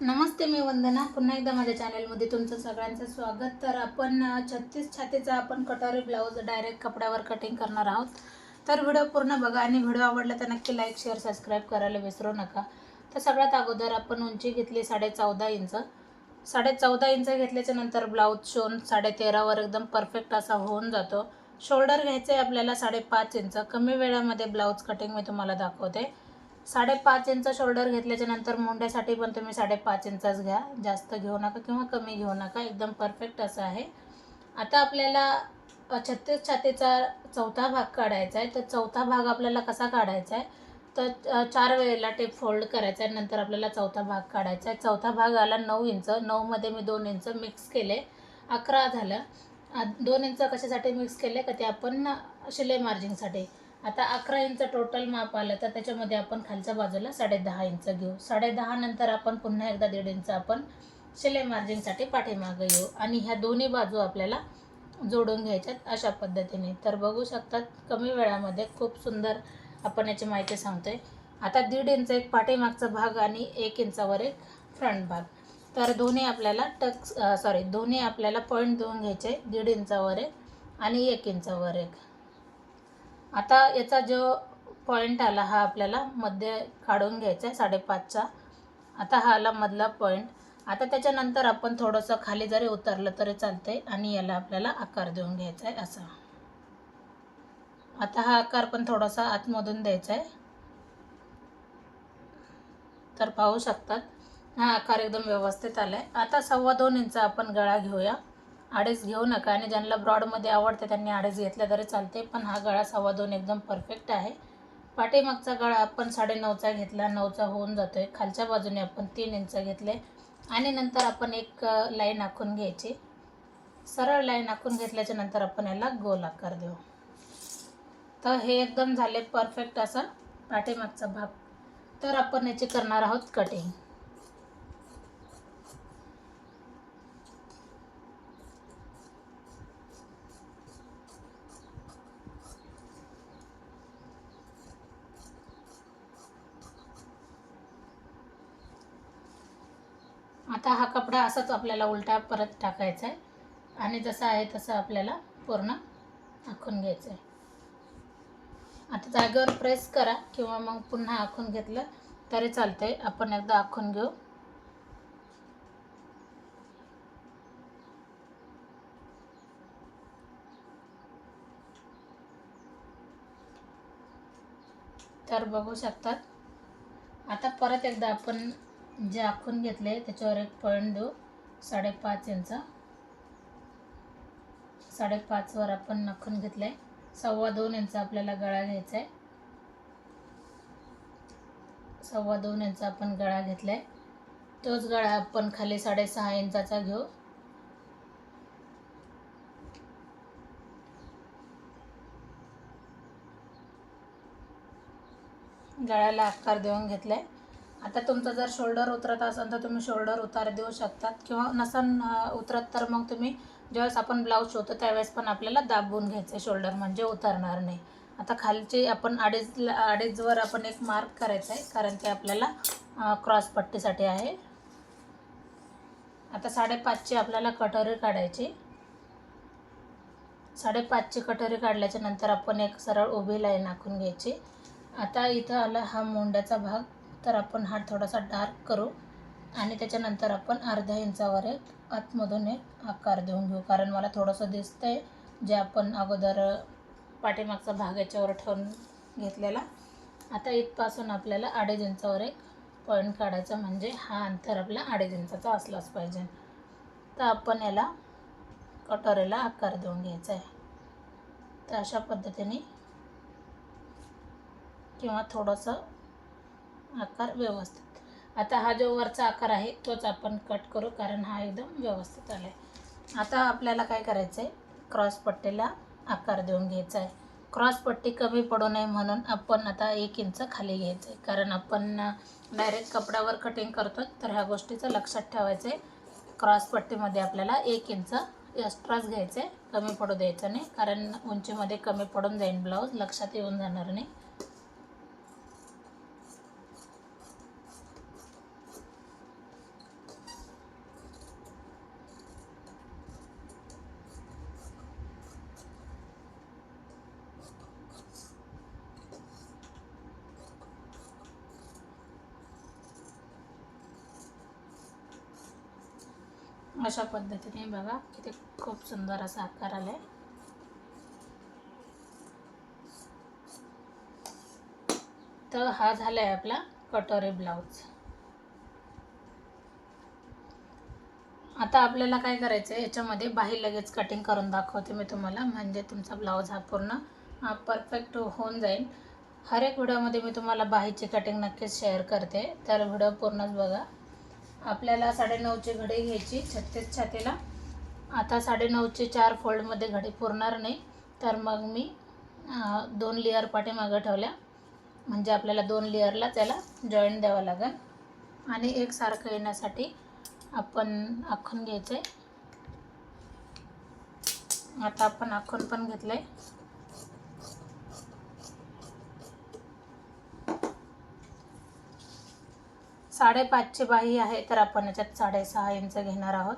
नमस्ते मी वंदना. पुन्हा एकदा माझ्या चॅनलमध्ये तुमचं सगळ्यांचं स्वागत. तर आपण छत्तीस छातीचा आपण कटोरी ब्लाऊज डायरेक्ट कपड्यावर कटिंग करणार आहोत. तर व्हिडिओ पूर्ण बघा आणि व्हिडिओ आवडला तर नक्की लाईक शेअर सबस्क्राईब करायला विसरू नका. तर सगळ्यात अगोदर आपण उंची घेतली साडे चौदा इंच. साडे चौदा इंच घेतल्याच्या नंतर ब्लाऊज शिवून साडे तेरावर एकदम परफेक्ट असा होऊन जातो. शोल्डर घ्यायचं आहे आपल्याला साडेपाच इंच. कमी वेळामध्ये ब्लाऊज कटिंग मी तुम्हाला दाखवते. साडेपाच इंच शोल्डर घेतल्याच्या नंतर मुंड्यासाठी पण तुम्ही साडेपाच इंचाच घ्या. जास्त घेऊ नका किंवा कमी घेऊ नका. एकदम परफेक्ट असं आहे. आता आपल्याला छत्तीस छातीचा चौथा भाग काढायचा आहे. तर चौथा भाग आपल्याला कसा काढायचा आहे? तर चार वेळेला टेप फोल्ड करायचा आहे. नंतर आपल्याला चौथा भाग काढायचा आहे. चौथा भाग आला नऊ इंच नऊमध्ये मी दोन इंच मिक्स केले. अकरा झालं. दोन इंच कशासाठी मिक्स केले? का ते आपण शिलाई मार्जिंगसाठी आता अकरा इंच टोटल माप आलं तर त्याच्यामध्ये आपण खालच्या बाजूला साडे दहा इंच घेऊ. साडे दहा नंतर आपण पुन्हा एकदा दीड इंच आपण शिलाई मार्जिनसाठी पाठीमागं येऊ. आणि ह्या दोन्ही बाजू आपल्याला जोडून घ्यायच्यात अशा पद्धतीने. तर बघू शकतात कमी वेळामध्ये खूप सुंदर आपण याची माहिती सांगतोय. आता दीड इंच एक पाठीमागचा भाग आणि एक इंचावर एक फ्रंट भाग. तर दोन्ही आपल्याला टक्स सॉरी दोन्ही आपल्याला पॉईंट देऊन घ्यायचे. दीड इंचावर एक आणि एक इंचावर एक. आता याचा जो पॉईंट आला हा आपल्याला मध्ये काढून घ्यायचा आहे साडेपाचचा. आता हा आला मधला पॉईंट आता त्याच्यानंतर आपण थोडंसं खाली जरी उतरलं तरी चालते आणि याला आपल्याला आकार देऊन घ्यायचा आहे असा. आता हा आकार पण थोडासा आतमधून द्यायचा आहे. तर पाहू शकतात. हा आकार एकदम व्यवस्थित आला आहे आता सव्वा दोन इंच आपण गळा घेऊया. आडेस घेऊ नका आणि ज्यांना ब्रॉडमध्ये आवडते त्यांनी आडेस घेतल्या तरी चालते पण हा गळा सव्वा दोन एकदम परफेक्ट आहे. पाठीमागचा गळा आपण साडेनऊचा घेतला नऊचा होऊन जातो आहे खालच्या बाजूने आपण तीन इंच घेतले. आणि नंतर आपण एक लाईन आखून घ्यायची. सरळ लाईन आखून घेतल्याच्या नंतर आपण याला गोल आकार देऊ. तर हे एकदम झाले परफेक्ट असा पाठीमागचा भाग. तर आपण याची करणार आहोत कटिंग आता हा कपडा असाच आपल्याला उलटा परत टाकायचा आहे आणि जसं आहे तसं आपल्याला पूर्ण आखून घ्यायचं आहे आता जागेवर प्रेस करा किंवा मग पुन्हा आखून घेतलं तरी चालतंय. आपण एकदा आखून घेऊ. तर बघू शकतात. आता परत एकदा आपण जे आखून घेतले त्याच्यावर एक पॉईंट देऊ. साडेपाच इंच साडेपाचवर आपण नखून आहे सव्वा दोन इंच आपल्याला गळा घ्यायचा आहे सव्वा दोन इंच आपण गळा घेतला आहे तोच गळा आपण खाली साडेसहा इंचाचा घेऊ. गळ्याला आकार देऊन घेतला आहे आता तुमचं जर शोल्डर उतरत असेल तर तुम्ही शोल्डर उतार देऊ शकतात. किंवा नसन उतरत तर मग तुम्ही ज्यावेळेस आपण ब्लाऊज शिवतो त्यावेळेस पण आपल्याला दाबून घ्यायचं आहे शोल्डर म्हणजे उतरणार नाही. आता खालचे आपण अडीच अडीचवर आपण एक मार्क करायचा आहे कारण ते आपल्याला क्रॉस पट्टीसाठी आहे. आता साडेपाचची आपल्याला कटोरी काढायची. साडेपाचची कटोरी काढल्याच्या नंतर आपण एक सरळ उभी लाईन आखून घ्यायची. आता इथं आला हा मोंड्याचा भाग. तर आपण हा थोडासा डार्क करू आणि त्याच्यानंतर आपण अर्ध्या इंचावर एक आतमधून एक आकार देऊन घेऊ. कारण मला थोडंसं दिसतंय जे आपण अगोदर पाठीमागचा भाग याच्यावर ठेवून घेतलेला. आता इथपासून आपल्याला अडीच इंचावर एक पॉईंट काढायचा म्हणजे हा अंतर आपला अडीच इंचाचा असलाच पाहिजे. तर आपण याला कटोरेला आकार देऊन घ्यायचा आहे. तर अशा पद्धतीने किंवा थोडंसं आकार व्यवस्थित. आता हा जो वरचा आकार आहे तोच आपण कट करू कारण हा एकदम व्यवस्थित आला आहे आता आपल्याला काय करायचं आहे क्रॉस पट्टीला आकार देऊन घ्यायचा आहे क्रॉस पट्टी कमी पडू नये म्हणून आपण आता एक इंच खाली घ्यायचं आहे कारण आपण डायरेक्ट कपड्यावर कटिंग करतो तर ह्या गोष्टीचं लक्षात ठेवायचं आहे क्रॉस पट्टीमध्ये आपल्याला एक इंच एक्स्ट्राच घ्यायचं आहे कमी पडू द्यायचं नाही कारण उंचीमध्ये कमी पडून जाईन ब्लाऊज लक्षात येऊन जाणार नाही. अशा पद्धतीने बघा किती खूप सुंदर असा आकार आला आहे तर हा झाला आहे आपला कटोरी ब्लाऊज. आता आपल्याला काय करायचं आहे याच्यामध्ये बाही लगेच कटिंग करून दाखवते मी तुम्हाला. म्हणजे तुमचा ब्लाऊज हा पूर्ण परफेक्ट होऊन जाईल. हर एक व्हिडिओमध्ये मी तुम्हाला बाहीची कटिंग नक्कीच शेअर करते. तर व्हिडिओ पूर्णच बघा. आपल्याला साडेनऊचे घडे घ्यायची छत्तीस छातीला. आता साडेनऊचे चार फोल्डमध्ये घडे पुरणार नाही तर मग मी दोन लेअर पाठीमागं ठेवल्या. म्हणजे आपल्याला दोन लेअरला त्याला जॉईंट द्यावं लागेल. आणि एकसारखं येण्यासाठी आपण आखून घ्यायचं आहे आता आपण आखून पण घेतलं आहे साडेपाचची बाही आहे तर आपण याच्यात साडेसहा इंच घेणार आहोत.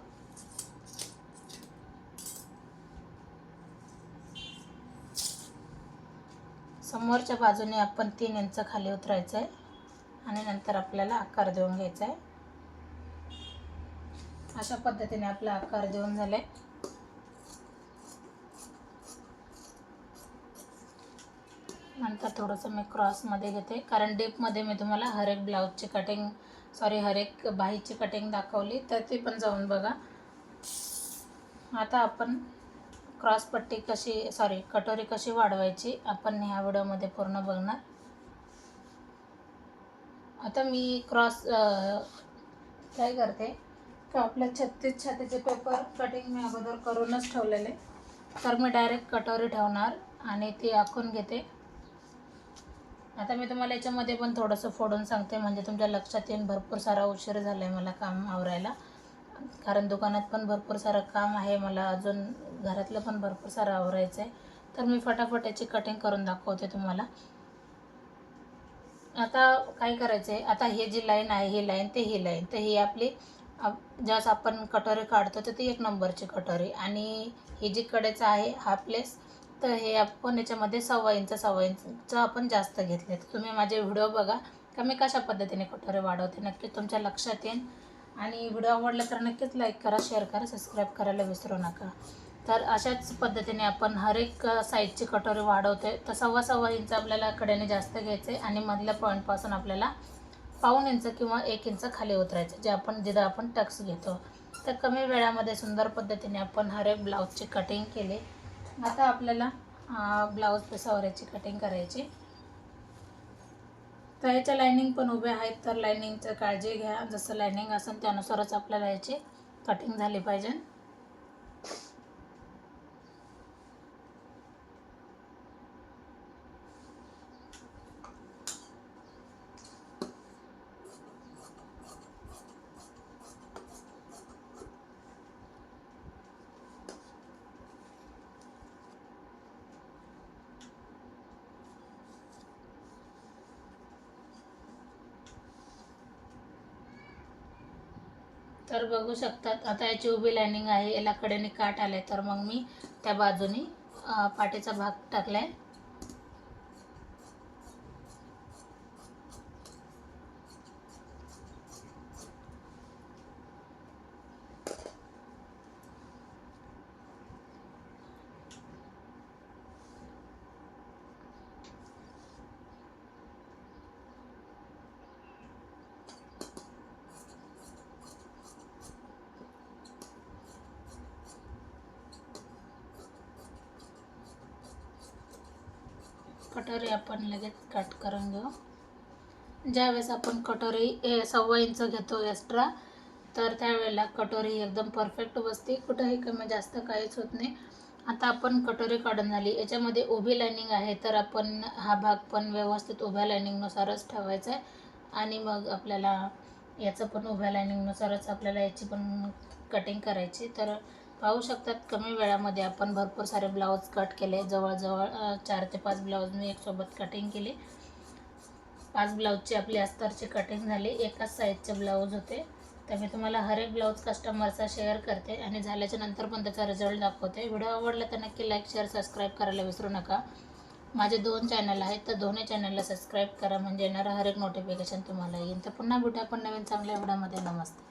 समोरच्या बाजूने आपण तीन इंच खाली उतरायचं आहे आणि नंतर आपल्याला आकार देऊन घ्यायचा आहे अशा पद्धतीने आपला आकार देऊन झाले. आता थोडंसं मी क्रॉसमध्ये घेते. कारण डीपमध्ये मी तुम्हाला हर एक ब्लाऊजची कटिंग सॉरी हर एक बाहीची कटिंग दाखवली तर ती पण जाऊन बघा. आता आपण क्रॉसपट्टी कशी सॉरी कटोरी कशी वाढवायची आपण ह्या व्हिडिओमध्ये पूर्ण बघणार. आता मी क्रॉस काय करते का आपल्या छत्तीस छातीचे पेपर कटिंग मी अगोदर करूनच ठेवलेले. तर मी डायरेक्ट कटोरी ठेवणार आणि ती आखून घेते. आता मी तुम्हाला याच्यामध्ये पण थोडंसं फोडून सांगते म्हणजे तुमच्या लक्षात येईन भरपूर सारा उशीर झाला आहे मला काम आवरायला. कारण दुकानात पण भरपूर सारं काम आहे मला अजून घरातलं पण भरपूर सारं आवरायचं आहे तर मी फटाफट याची कटिंग करून दाखवते तुम्हाला. आता काय करायचं आहे आता हे जी लाईन आहे ही लाईन ते ही लाईन तर ही आपली आप- आपण कटोरी काढतो तर ती एक नंबरची कटोरी. आणि ही जी कडेचं आहे हा प्लेस तर हे आपण याच्यामध्ये सव्वा इंच सव्वा इंचचं आपण जास्त घेतले तर तुम्ही माझे व्हिडिओ बघा. का मी कशा पद्धतीने कटोरे वाढवते नक्कीच तुमच्या लक्षात येईल. आणि व्हिडिओ आवडला तर नक्कीच लाईक करा शेअर करा सबस्क्राईब करायला विसरू नका. तर अशाच पद्धतीने आपण हर एक साईजची कटोरी वाढवते तर सव्वा सव्वा इंच आपल्याला कडेने जास्त घ्यायचे आणि मधल्या पॉईंटपासून आपल्याला पाऊण इंच किंवा एक इंच खाली उतरायचं जे आपण जिथं आपण टक्स घेतो. तर कमी वेळामध्ये सुंदर पद्धतीने आपण हर एक ब्लाऊजची कटिंग केली. आता आपल्याला ब्लाऊज पिसावऱ्याची कटिंग करायची. तर ह्याच्या लायनिंग पण उभ्या आहेत तर लायनिंगचं काळजी घ्या. जसं लायनिंग असेल त्यानुसारच आपल्याला याची कटिंग झाली पाहिजे. तर बघू शकतात आता याची उभी लायनिंग आहे याला कडेने काट आले तर मग मी त्या बाजूनी पाठीचा भाग टाकला आहे कटोरी आपण लगेच कट करून घेऊ. ज्यावेळेस आपण कटोरी ए, सव्वा इंच घेतो एक्स्ट्रा तर त्यावेळेला कटोरी एकदम परफेक्ट बसते. कुठंही कमी जास्त काहीच होत नाही. आता आपण कटोरी काढून झाली याच्यामध्ये उभी लाईनिंग आहे तर आपण हा भाग पण व्यवस्थित उभ्या लाईनिंगनुसारच ठेवायचा आहे. आणि मग आपल्याला याचं पण उभ्या लाईनिंगनुसारच आपल्याला याची पण कटिंग करायची. तर पाहू शकतात कमी वेळामध्ये. आपण भरपूर सारे ब्लाऊज कट केले. जवळजवळ चार ते पाच ब्लाऊज मी एकसोबत कटिंग केली. पाच ब्लाऊजची आपली अस्तरची कटिंग झाली. एकाच साईजचे ब्लाऊज होते. तर मी तुम्हाला हर एक ब्लाऊज कस्टमरचा शेअर करते आणि झाल्याच्यानंतर पण त्याचा रिझल्ट दाखवते. व्हिडिओ आवडला तर नक्की लाईक शेअर सबस्क्राईब करायला विसरू नका. माझे दोन चॅनल आहेत. तर दोन्ही चॅनलला सबस्क्राईब करा. म्हणजे येणारं हर एक नोटिफिकेशन तुम्हाला येईल. तर पुन्हा भेटू आपण नवीन चांगल्या व्हिडिओमध्ये. नमस्ते.